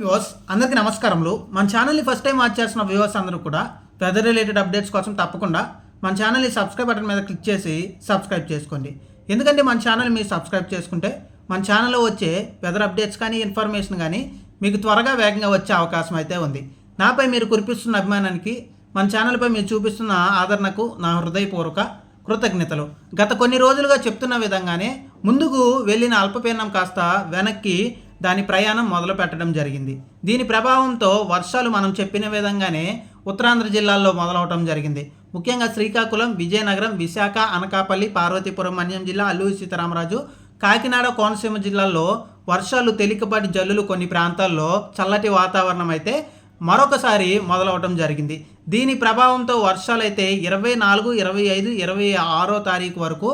Viewers అందరికీ నమస్కారములు. మన ఛానల్ని ఫస్ట్ టైం వాచ్ చేస్తున్న వ్యూవర్స్ అందరూ కూడా వెదర్ రిలేటెడ్ అప్డేట్స్ కోసం తప్పకుండా మన ఛానల్ని సబ్స్క్రైబ్ బటన్ మీద క్లిక్ చేసి సబ్స్క్రైబ్ చేసుకోండి. ఎందుకంటే మన ఛానల్ మీరు సబ్స్క్రైబ్ చేసుకుంటే మన ఛానల్లో వచ్చే వెదర్ అప్డేట్స్ కానీ ఇన్ఫర్మేషన్ కానీ మీకు త్వరగా వేగంగా వచ్చే అవకాశం అయితే ఉంది. నాపై మీరు కురిపిస్తున్న అభిమానానికి మన ఛానల్పై మీరు చూపిస్తున్న ఆదరణకు నా హృదయపూర్వక కృతజ్ఞతలు. గత కొన్ని రోజులుగా చెప్తున్న విధంగానే ముందుకు వెళ్ళిన అల్పపీడనం కాస్త వెనక్కి దాని ప్రయాణం మొదలు పెట్టడం జరిగింది. దీని ప్రభావంతో వర్షాలు మనం చెప్పిన విధంగానే ఉత్తరాంధ్ర జిల్లాల్లో మొదలవటం జరిగింది. ముఖ్యంగా శ్రీకాకుళం విజయనగరం విశాఖ అనకాపల్లి పార్వతీపురం మన్యం జిల్లా అల్లూరి సీతారామరాజు కాకినాడ కోనసీమ జిల్లాల్లో వర్షాలు తేలికపాటి జల్లులు కొన్ని ప్రాంతాల్లో చల్లటి వాతావరణం అయితే మరొకసారి మొదలవటం జరిగింది. దీని ప్రభావంతో వర్షాలైతే ఇరవై నాలుగు ఇరవై ఐదు ఇరవై ఆరో తారీఖు వరకు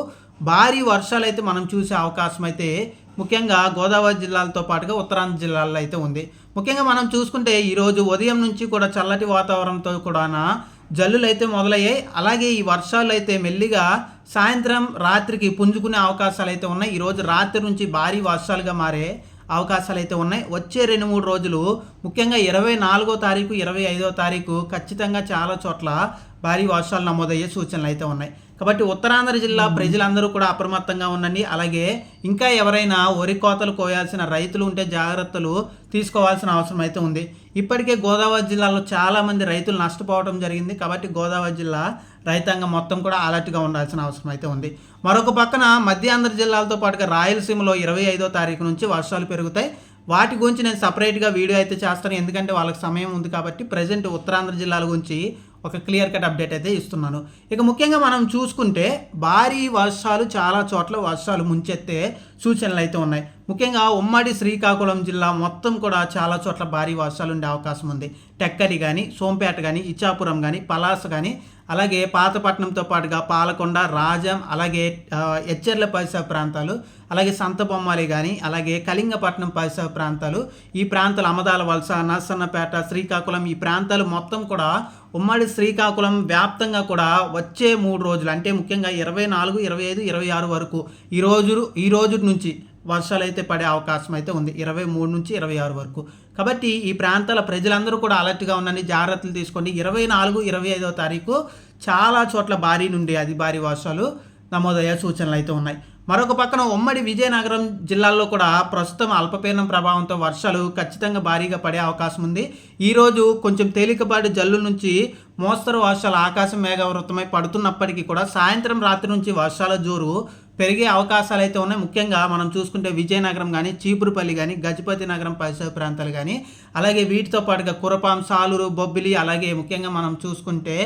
భారీ వర్షాలు అయితే మనం చూసే అవకాశం అయితే ముఖ్యంగా గోదావరి జిల్లాలతో పాటుగా ఉత్తరాంధ్ర జిల్లాల్లో అయితే ఉంది. ముఖ్యంగా మనం చూసుకుంటే ఈరోజు ఉదయం నుంచి కూడా చల్లటి వాతావరణంతో కూడా జల్లులు అయితే మొదలయ్యాయి. అలాగే ఈ వర్షాలు అయితే మెల్లిగా సాయంత్రం రాత్రికి పుంజుకునే అవకాశాలు అయితే ఉన్నాయి ఈరోజు రాత్రి నుంచి భారీ వర్షాలుగా మారే అవకాశాలు అయితే ఉన్నాయి. వచ్చే రెండు మూడు రోజులు ముఖ్యంగా ఇరవై నాలుగో తారీఖు ఇరవై ఐదో తారీఖు ఖచ్చితంగా చాలా చోట్ల భారీ వర్షాలు నమోదయ్యే సూచనలు అయితే ఉన్నాయి. కాబట్టి ఉత్తరాంధ్ర జిల్లా ప్రజలందరూ కూడా అప్రమత్తంగా ఉండండి. అలాగే ఇంకా ఎవరైనా వరి కోతలు కోయాల్సిన రైతులు ఉంటే జాగ్రత్తలు తీసుకోవాల్సిన అవసరం అయితే ఉంది. ఇప్పటికే గోదావరి జిల్లాలో చాలామంది రైతులు నష్టపోవడం జరిగింది. కాబట్టి గోదావరి జిల్లా రైతాంగం మొత్తం కూడా అలర్ట్గా ఉండాల్సిన అవసరం అయితే ఉంది. మరొక పక్కన మధ్యాంధ్ర జిల్లాలతో పాటుగా రాయలసీమలో ఇరవై ఐదో తారీఖు నుంచి వర్షాలు పెరుగుతాయి. వాటి గురించి నేను సపరేట్గా వీడియో అయితే చేస్తాను. ఎందుకంటే వాళ్ళకి సమయం ఉంది కాబట్టి ప్రజెంట్ ఉత్తరాంధ్ర జిల్లాల గురించి ఒక క్లియర్ కట్ అప్డేట్ అయితే ఇస్తున్నాను. ఇక ముఖ్యంగా మనం చూసుకుంటే భారీ వర్షాలు చాలా చోట్ల వర్షాలు ముంచెత్తే సూచనలు అయితే ఉన్నాయి. ముఖ్యంగా ఉమ్మడి శ్రీకాకుళం జిల్లా మొత్తం కూడా చాలా చోట్ల భారీ వర్షాలు ఉండే అవకాశం ఉంది. టెక్కరి కానీ సోంపేట కానీ ఇచ్చాపురం కానీ పలాస కానీ అలాగే పాతపట్నంతో పాటుగా పాలకొండ రాజం అలాగే ఎచ్చర్ల పరిసర ప్రాంతాలు అలాగే సంతబొమ్మాలి కానీ అలాగే కళింగపట్నం పరిసర ప్రాంతాలు ఈ ప్రాంతాలు అమదాల వలస నర్సన్నపేట శ్రీకాకుళం ఈ ప్రాంతాలు మొత్తం కూడా ఉమ్మడి శ్రీకాకుళం వ్యాప్తంగా కూడా వచ్చే మూడు రోజులు అంటే ముఖ్యంగా ఇరవై నాలుగు ఇరవై ఐదు ఇరవై ఆరు వరకు ఈ రోజు ఈ రోజు నుంచి వర్షాలు అయితే పడే అవకాశం అయితే ఉంది. ఇరవై మూడు నుంచి ఇరవై ఆరు వరకు. కాబట్టి ఈ ప్రాంతాల ప్రజలందరూ కూడా అలర్ట్గా ఉండండి జాగ్రత్తలు తీసుకోండి. ఇరవై నాలుగు ఇరవై ఐదో తారీఖు చాలా చోట్ల భారీ నుండి అది భారీ వర్షాలు నమోదయ్యే సూచనలు అయితే ఉన్నాయి. మరొక పక్కన ఉమ్మడి విజయనగరం జిల్లాల్లో కూడా ప్రస్తుతం అల్పపీడనం ప్రభావంతో వర్షాలు ఖచ్చితంగా భారీగా పడే అవకాశం ఉంది. ఈరోజు కొంచెం తేలికపాటి జల్లు నుంచి మోస్తరు వర్షాలు ఆకాశం మేఘావృతమై పడుతున్నప్పటికీ కూడా సాయంత్రం రాత్రి నుంచి వర్షాల జోరు పెరిగే అవకాశాలు అయితే ఉన్నాయి. ముఖ్యంగా మనం చూసుకుంటే విజయనగరం కానీ చీపురుపల్లి కానీ గజపతి నగరం పరిసర ప్రాంతాలు కానీ అలాగే వీటితో పాటుగా కురపాం సాలూరు బొబ్బిలి అలాగే ముఖ్యంగా మనం చూసుకుంటే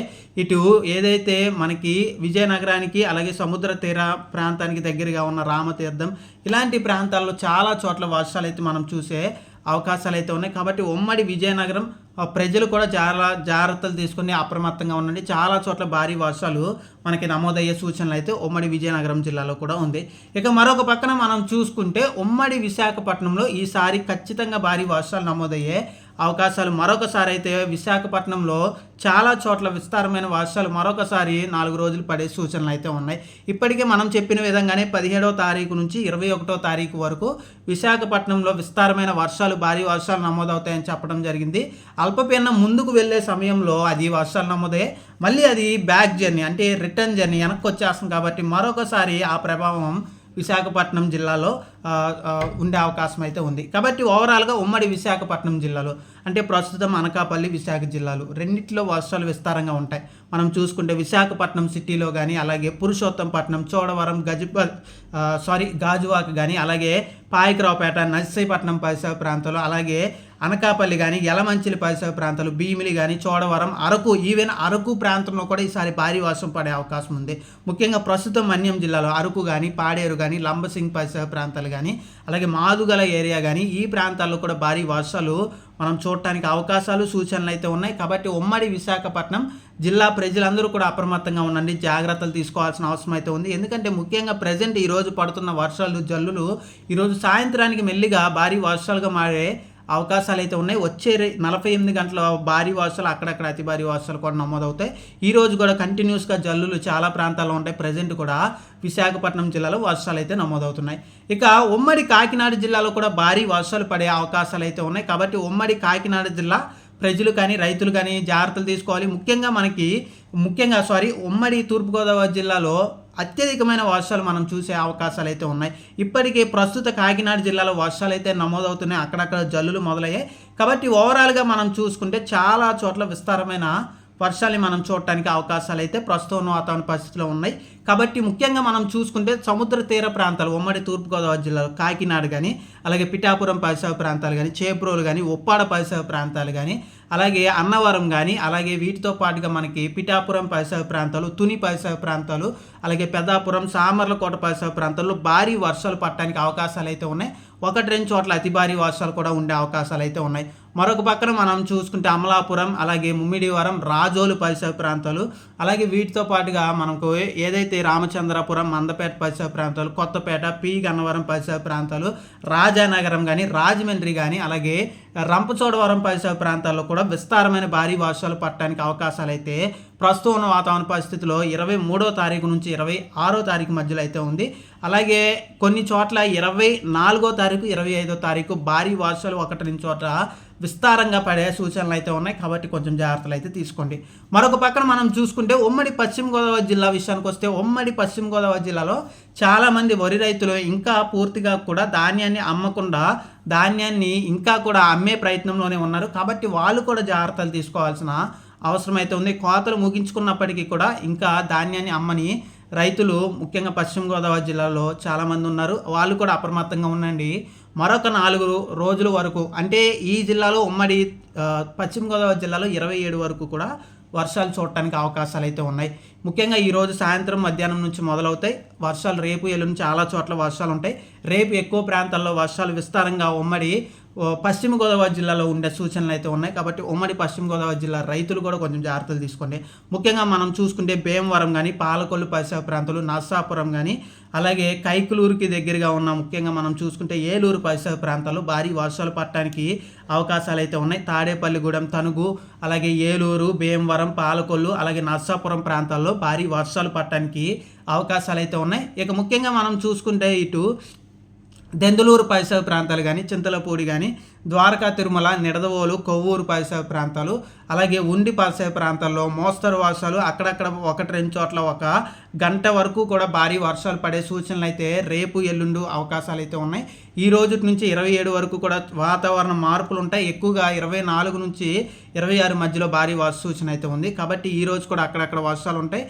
ఇటు ఏదైతే మనకి విజయనగరానికి అలాగే సముద్ర తీర ప్రాంతానికి దగ్గరగా ఉన్న రామతీర్థం ఇలాంటి ప్రాంతాల్లో చాలా చోట్ల వర్షాలు అయితే మనం చూసే అవకాశాలు అయితే ఉన్నాయి. కాబట్టి ఉమ్మడి విజయనగరం ప్రజలు కూడా చాలా జాగ్రత్తలు తీసుకుని అప్రమత్తంగా ఉండండి. చాలా చోట్ల భారీ వర్షాలు మనకి నమోదయ్యే సూచనలు అయితే ఉమ్మడి విజయనగరం జిల్లాలో కూడా ఉంది. ఇక మరొక పక్కన మనం చూసుకుంటే ఉమ్మడి విశాఖపట్నంలో ఈసారి ఖచ్చితంగా భారీ వర్షాలు నమోదయ్యే అవకాశాలు మరొకసారి అయితే విశాఖపట్నంలో చాలా చోట్ల విస్తారమైన వర్షాలు మరొకసారి నాలుగు రోజులు పడే సూచనలు అయితే ఉన్నాయి. ఇప్పటికే మనం చెప్పిన విధంగానే పదిహేడవ తారీఖు నుంచి ఇరవై ఒకటో తారీఖు వరకు విశాఖపట్నంలో విస్తారమైన వర్షాలు భారీ వర్షాలు నమోదవుతాయని చెప్పడం జరిగింది. అల్పపీడనం ముందుకు వెళ్ళే సమయంలో అది వర్షాలు నమ్మదే మళ్ళీ అది బ్యాక్ జర్నీ అంటే రిటర్న్ జర్నీ వెనక్కి వచ్చేస్తుంది కాబట్టి మరొకసారి ఆ ప్రభావం విశాఖపట్నం జిల్లాలో ఉండే అవకాశం అయితే ఉంది. కాబట్టి ఓవరాల్గా ఉమ్మడి విశాఖపట్నం జిల్లాలో అంటే ప్రస్తుతం అనకాపల్లి విశాఖ జిల్లాలు రెండిట్లో వర్షాలు విస్తారంగా ఉంటాయి. మనం చూసుకుంటే విశాఖపట్నం సిటీలో కానీ అలాగే పురుషోత్తంపట్నం చోడవరం గజప సారీ గాజువాక కానీ అలాగే పాయకరావుపేట నర్సీపట్నం పరిసర ప్రాంతంలో అలాగే అనకాపల్లి కానీ యలమంచిలి పరిసర ప్రాంతాలు భీమిలి కానీ చోడవరం అరకు ఈవెన్ అరకు ప్రాంతంలో కూడా ఈసారి భారీ వర్షం పడే అవకాశం ఉంది. ముఖ్యంగా ప్రస్తుతం మన్యం జిల్లాలో అరకు కానీ పాడేరు కానీ లంబసింగ్ పరిసర ప్రాంతాలు కానీ అలాగే మాదుగల ఏరియా కానీ ఈ ప్రాంతాల్లో కూడా భారీ వర్షాలు మనం చూడటానికి అవకాశాలు సూచనలు అయితే ఉన్నాయి. కాబట్టి ఉమ్మడి విశాఖపట్నం జిల్లా ప్రజలందరూ కూడా అప్రమత్తంగా ఉండండి. జాగ్రత్తలు తీసుకోవాల్సిన అవసరం అయితే ఉంది. ఎందుకంటే ముఖ్యంగా ప్రజెంట్ ఈరోజు పడుతున్న వర్షాలు జల్లులు ఈరోజు సాయంత్రానికి మెల్లిగా భారీ వర్షాలుగా మారే అవకాశాలు అయితే ఉన్నాయి. వచ్చే నలభై ఎనిమిది గంటల భారీ వర్షాలు అక్కడక్కడ అతి భారీ వర్షాలు కూడా నమోదవుతాయి. ఈ రోజు కూడా కంటిన్యూస్గా జల్లులు చాలా ప్రాంతాల్లో ఉంటాయి. ప్రజెంట్ కూడా విశాఖపట్నం జిల్లాలో వర్షాలు అయితే నమోదవుతున్నాయి. ఇక ఉమ్మడి కాకినాడ జిల్లాలో కూడా భారీ వర్షాలు పడే అవకాశాలు అయితే ఉన్నాయి. కాబట్టి ఉమ్మడి కాకినాడ జిల్లా ప్రజలు కానీ రైతులు కానీ జాగ్రత్తలు తీసుకోవాలి. ముఖ్యంగా మనకి ముఖ్యంగా సారీ ఉమ్మడి తూర్పుగోదావరి జిల్లాలో అత్యధికమైన వర్షాలు మనం చూసే అవకాశాలు అయితే ఉన్నాయి. ఇప్పటికే ప్రస్తుత కాకినాడ జిల్లాలో వర్షాలు అయితే నమోదవుతున్నాయి. అక్కడక్కడ జల్లులు మొదలయ్యాయి. కాబట్టి ఓవరాల్గా మనం చూసుకుంటే చాలా చోట్ల విస్తారమైన వర్షాలు మనం చూడటానికి అవకాశాలు అయితే ప్రస్తుతం వాతావరణ పరిస్థితిలో ఉన్నాయి. కాబట్టి ముఖ్యంగా మనం చూసుకుంటే సముద్ర తీర ప్రాంతాలు ఉమ్మడి తూర్పుగోదావరి జిల్లాలో కాకినాడ కానీ అలాగే పిఠాపురం పరిసర ప్రాంతాలు కానీ చేబ్రోలు కానీ ఉప్పాడ పరిసర ప్రాంతాలు కానీ అలాగే అన్నవరం కానీ అలాగే వీటితో పాటుగా మనకి పిఠాపురం పరిసర ప్రాంతాలు తుని పరిసర ప్రాంతాలు అలాగే పెద్దాపురం సామర్లకోట పరిసర ప్రాంతాల్లో భారీ వర్షాలు పడటానికి అవకాశాలు అయితే ఉన్నాయి. ఒకటి రెండు చోట్ల అతి భారీ వర్షాలు కూడా ఉండే అవకాశాలు అయితే ఉన్నాయి. మరొక పక్కన మనం చూసుకుంటే అమలాపురం అలాగే ముమ్మిడివరం రాజోలు పరిసర ప్రాంతాలు అలాగే వీటితో పాటుగా మనకు ఏదైతే రామచంద్రపురం మందపేట పరిసర ప్రాంతాలు కొత్తపేట పి గన్నవరం పరిసర ప్రాంతాలు రాజానగరం కానీ రాజమండ్రి కానీ అలాగే రంపచోడవరం పరిసర ప్రాంతాల్లో కూడా విస్తారమైన భారీ వర్షాలు పడటానికి అవకాశాలు అయితే ప్రస్తుతం ఉన్న వాతావరణ పరిస్థితిలో ఇరవై మూడో తారీఖు నుంచి ఇరవై ఆరో తారీఖు మధ్యలో అయితే ఉంది. అలాగే కొన్ని చోట్ల ఇరవై నాలుగో తారీఖు ఇరవై ఐదో తారీఖు భారీ వర్షాలు ఒకటి నుంచి చోట విస్తారంగా పడే సూచనలు అయితే ఉన్నాయి. కాబట్టి కొంచెం జాగ్రత్తలు అయితే తీసుకోండి. మరొక పక్కన మనం చూసుకుంటే ఉమ్మడి పశ్చిమ గోదావరి జిల్లా విషయానికి వస్తే ఉమ్మడి పశ్చిమ గోదావరి జిల్లాలో చాలామంది వరి రైతులు ఇంకా పూర్తిగా కూడా ధాన్యాన్ని అమ్మకుండా ధాన్యాన్ని ఇంకా కూడా అమ్మే ప్రయత్నంలోనే ఉన్నారు. కాబట్టి వాళ్ళు కూడా జాగ్రత్తలు తీసుకోవాల్సిన అవసరం అయితే ఉంది. కోతలు ముగించుకున్నప్పటికీ కూడా ఇంకా ధాన్యాన్ని అమ్మని రైతులు ముఖ్యంగా పశ్చిమ గోదావరి జిల్లాలో చాలామంది ఉన్నారు. వాళ్ళు కూడా అప్రమత్తంగా ఉండండి. మరొక నాలుగు రోజుల వరకు అంటే ఈ జిల్లాలో ఉమ్మడి పశ్చిమ గోదావరి జిల్లాలో ఇరవై ఏడు వరకు కూడా వర్షాలు చూడటానికి అవకాశాలు అయితే ఉన్నాయి. ముఖ్యంగా ఈరోజు సాయంత్రం మధ్యాహ్నం నుంచి మొదలవుతాయి. వర్షాలు రేపు ఎల్లుండి చాలా చోట్ల వర్షాలు ఉంటాయి. రేపు ఎక్కువ ప్రాంతాల్లో వర్షాలు విస్తారంగా ఉమ్మడి పశ్చిమ గోదావరి జిల్లాలో ఉండే సూచనలు అయితే ఉన్నాయి. కాబట్టి ఉమ్మడి పశ్చిమ గోదావరి జిల్లా రైతులు కూడా కొంచెం జాగ్రత్తలు తీసుకోండి. ముఖ్యంగా మనం చూసుకుంటే భీమవరం కానీ పాలకొల్లు పరిసర ప్రాంతాలు నర్సాపురం కానీ అలాగే కైకులూరుకి దగ్గరగా ఉన్న ముఖ్యంగా మనం చూసుకుంటే ఏలూరు పరిసర ప్రాంతాల్లో భారీ వర్షాలు పడటానికి అవకాశాలు అయితే ఉన్నాయి. తాడేపల్లిగూడెం తణుగు అలాగే ఏలూరు భీమవరం పాలకొల్లు అలాగే నర్సాపురం ప్రాంతాల్లో భారీ వర్షాలు పడటానికి అవకాశాలు అయితే ఉన్నాయి. ఇక ముఖ్యంగా మనం చూసుకుంటే ఇటు దెందులూరు పరిసర ప్రాంతాలు కానీ చింతలపూడి కానీ ద్వారకా తిరుమల నిడదవోలు కొవ్వూరు పరిసర ప్రాంతాలు అలాగే ఉండి పరిసర ప్రాంతాల్లో మోస్తరు వర్షాలు అక్కడక్కడ ఒకటి రెండు చోట్ల ఒక గంట వరకు కూడా భారీ వర్షాలు పడే సూచనలు అయితే రేపు ఎల్లుండు అవకాశాలు అయితే ఉన్నాయి. ఈ రోజు నుంచి ఇరవై ఏడు వరకు కూడా వాతావరణ మార్పులు ఉంటాయి. ఎక్కువగా ఇరవై నాలుగు నుంచి ఇరవై ఆరు మధ్యలో భారీ వర్ష సూచన అయితే ఉంది. కాబట్టి ఈ రోజు కూడా అక్కడక్కడ వర్షాలు ఉంటాయి.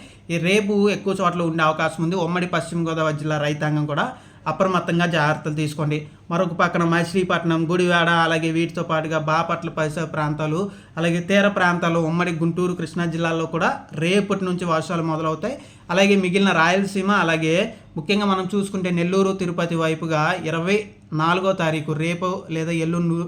రేపు ఎక్కువ చోట్ల ఉండే అవకాశం ఉంది. ఉమ్మడి పశ్చిమ గోదావరి జిల్లా రైతాంగం కూడా అప్రమత్తంగా జాగ్రత్తలు తీసుకోండి. మరొక పక్కన మచిలీపట్నం గుడివాడ అలాగే వీటితో పాటుగా బాపట్ల పరిసర ప్రాంతాలు అలాగే తీర ప్రాంతాలు ఉమ్మడి గుంటూరు కృష్ణా జిల్లాల్లో కూడా రేపటి నుంచి వర్షాలు మొదలవుతాయి. అలాగే మిగిలిన రాయలసీమ అలాగే ముఖ్యంగా మనం చూసుకుంటే నెల్లూరు తిరుపతి వైపుగా ఇరవై నాలుగో తారీఖు రేపు లేదా ఎల్లుండు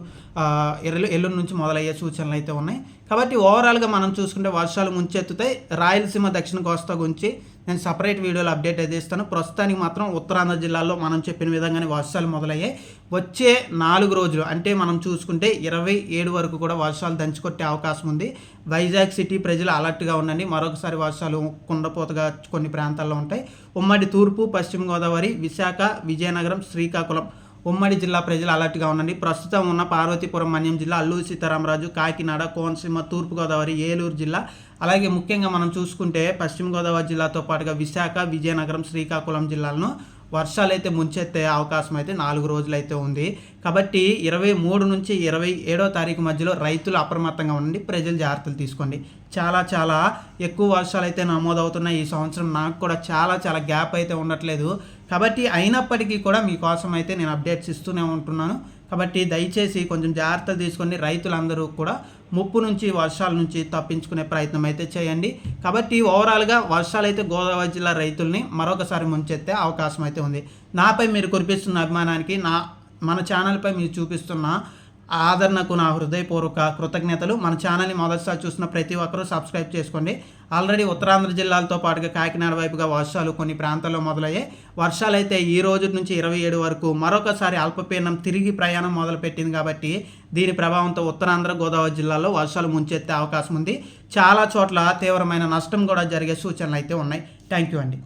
ఎల్లు ఎల్లుండి నుంచి మొదలయ్యే సూచనలు అయితే ఉన్నాయి. కాబట్టి ఓవరాల్గా మనం చూసుకుంటే వర్షాలు ముంచెత్తుతాయి. రాయలసీమ దక్షిణ కోస్తా గురించి నేను సపరేట్ వీడియోలో అప్డేట్ అయితే ఇస్తాను. ప్రస్తుతానికి మాత్రం ఉత్తరాంధ్ర జిల్లాలో మనం చెప్పిన విధంగానే వర్షాలు మొదలయ్యాయి. వచ్చే నాలుగు రోజులు అంటే మనం చూసుకుంటే ఇరవై ఏడు వరకు కూడా వర్షాలు దంచుకొట్టే అవకాశం ఉంది. వైజాగ్ సిటీ ప్రజలు అలర్ట్గా ఉండండి. మరొకసారి వర్షాలు కుండపోతగా కొన్ని ప్రాంతాల్లో ఉంటాయి. ఉమ్మడి తూర్పు పశ్చిమ గోదావరి విశాఖ విజయనగరం శ్రీకాకుళం. ఉమ్మడి జిల్లా ప్రజలు అలర్ట్గా ఉండండి. ప్రస్తుతం ఉన్న పార్వతీపురం మన్యం జిల్లా అల్లూరు సీతారామరాజు కాకినాడ కోనసీమ తూర్పుగోదావరి ఏలూరు జిల్లా. అలాగే ముఖ్యంగా మనం చూసుకుంటే పశ్చిమ గోదావరి జిల్లాతో పాటుగా విశాఖ విజయనగరం శ్రీకాకుళం జిల్లాలను వర్షాలు అయితే ముంచెత్తే అవకాశం అయితే నాలుగు రోజులు అయితే ఉంది. కాబట్టి ఇరవై మూడు నుంచి ఇరవై ఏడో తారీఖు మధ్యలో రైతులు అప్రమత్తంగా ఉండండి ప్రజలు జాగ్రత్తలు తీసుకోండి. చాలా చాలా ఎక్కువ వర్షాలు అయితే నమోదవుతున్నాయి ఈ సంవత్సరం. నాకు కూడా చాలా చాలా గ్యాప్ అయితే ఉండట్లేదు. కాబట్టి అయినప్పటికీ కూడా మీకోసం అయితే నేను అప్డేట్స్ ఇస్తూనే ఉంటున్నాను. కాబట్టి దయచేసి కొంచెం జాగ్రత్తలు తీసుకొని రైతులందరూ కూడా ముప్పు నుంచి వర్షాల నుంచి తప్పించుకునే ప్రయత్నం అయితే చేయండి. కాబట్టి ఓవరాల్గా వర్షాలు అయితే గోదావరి జిల్లా రైతుల్ని మరొకసారి ముంచెత్తే అవకాశం అయితే ఉంది. నాపై మీరు కురిపిస్తున్న అభిమానానికి నా మన ఛానల్పై మీరు చూపిస్తున్న ఆదరణకు నా హృదయపూర్వక కృతజ్ఞతలు. మన ఛానల్ని మొదటిసారి చూసిన ప్రతి ఒక్కరూ సబ్స్క్రైబ్ చేసుకోండి. ఆల్రెడీ ఉత్తరాంధ్ర జిల్లాలతో పాటుగా కాకినాడ వైపుగా వర్షాలు కొన్ని ప్రాంతాల్లో మొదలయ్యాయి. వర్షాలు అయితే ఈ రోజు నుంచి ఇరవై ఏడు వరకు మరొకసారి అల్పపీడనం తిరిగి ప్రయాణం మొదలుపెట్టింది కాబట్టి దీని ప్రభావంతో ఉత్తరాంధ్ర గోదావరి జిల్లాలో వర్షాలు ముంచెత్తే అవకాశం ఉంది. చాలా చోట్ల తీవ్రమైన నష్టం కూడా జరిగే సూచనలు అయితే ఉన్నాయి. థ్యాంక్ యూ అండి.